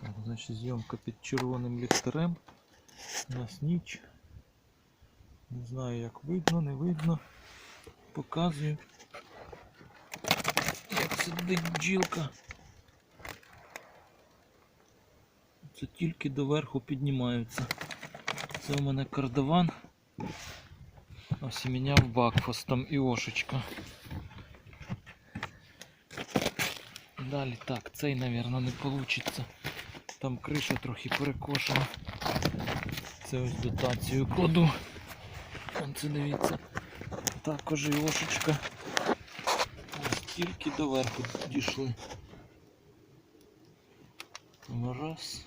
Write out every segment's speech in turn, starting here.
Так, значить зйомка під червоним ліхтарем. У нас ніч. Не знаю як видно, не видно. Показую. Як сидить бджілка. Це тільки доверху піднімаються. Це у мене кардаван. Осіміняв бакфостом і ошечка. Далі так, цей, мабуть, не вийде. Там криша трохи перекошена. Це ось дотацію кладу. Вон це дивіться. Також і ошечка. Ось тільки доверху дійшли. Раз,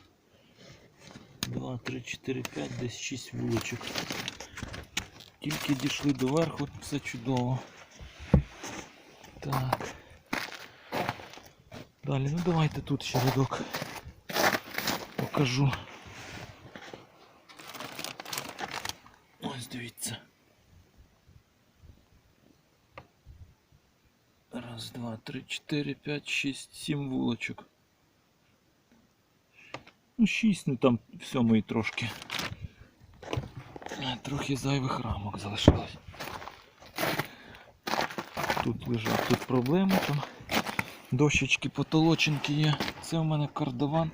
два, три, чотири, п'ять, десь шість вулочок. Тільки дійшли до верху, все чудово. Так. Далі, ну давайте тут ще рядок покажу. Ось дивіться. Раз, два, три, чотири, п'ять, шість, сім вулочок. Ну, шість, ну там сьомої трошки. Трохи зайвих рамок залишилось. Тут лежать тут проблеми, там дощечки потолоченки є. Це у мене кардаван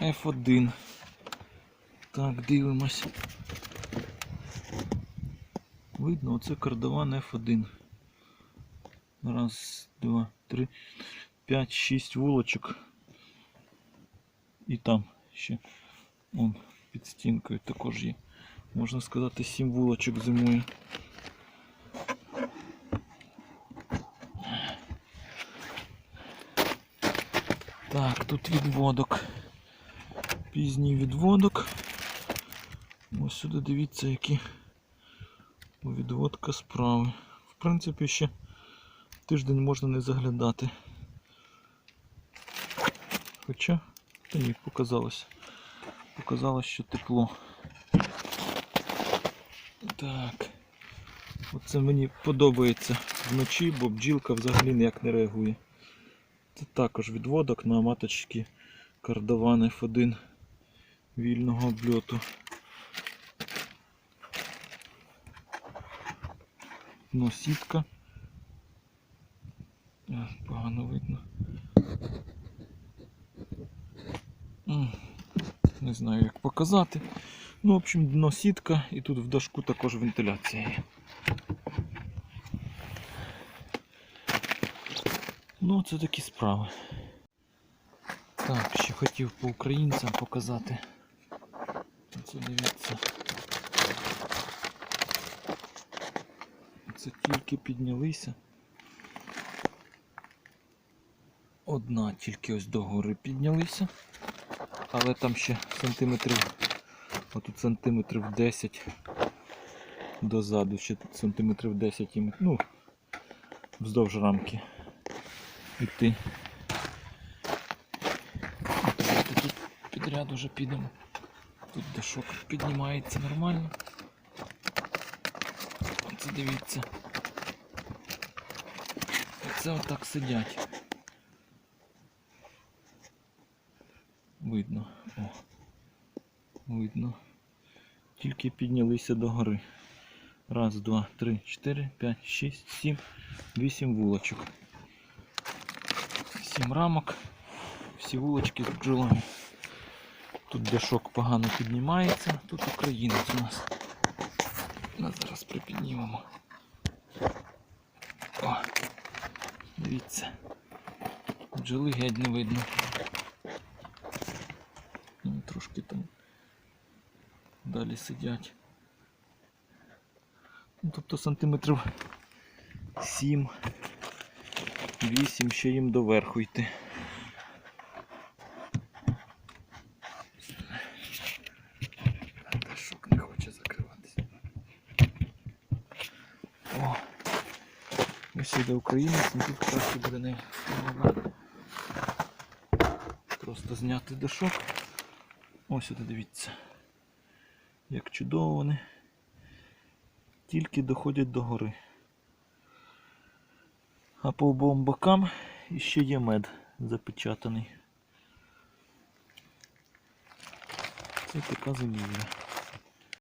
F1. Так, дивимось. Видно, оце кардаван F1. Раз, два, три, п'ять, шість вулочок. І там ще он під стінкою також є. Можна сказати, сім вулочок зимою. Так, тут відводок. Пізній відводок. Ось сюди дивіться, які відводка справи. В принципі, ще тиждень можна не заглядати. Хоча, та ні, показалось. Показалось, що тепло. Так. Оце мені подобається вночі, бо бджілка взагалі ніяк не реагує. Це також відводок на маточки кардаван F1 вільного обльоту. Ну, сітка. Погано видно. Не знаю як показати. Ну, в общем, дно сітка і тут в дашку також вентиляція. Ну, це такі справи. Так, ще хотів по українцям показати. Це дивіться. Це тільки піднялися. Одна тільки ось до гори піднялися. Але там ще сантиметрів, отут сантиметрів 10 дозаду, ще сантиметрів 10 їм, ну, вздовж рамки. Тут підряд уже підемо. Тут дошок піднімається нормально. Оце дивіться. Оце отак сидять. Видно. О. Видно. Тільки піднялися до гори. Раз, два, три, чотири, п'ять, шість, сім, вісім вулочок. Сім рамок. Всі вулочки з бджолами. Тут дешок погано піднімається, тут українець у нас. Нас зараз припіднімемо. О, дивіться. Бджоли геть не видно. Трошки там далі сидять. Ну, тобто сантиметрів 7, 8 ще їм доверху йти. Дашок не хоче закриватися. О! Ось іде українець, ну тут краще буде не. Просто зняти дашок. Ось сюди дивіться. Як чудово вони. Тільки доходять до гори. А по обом бокам іще є мед запечатаний. Це така зимівля.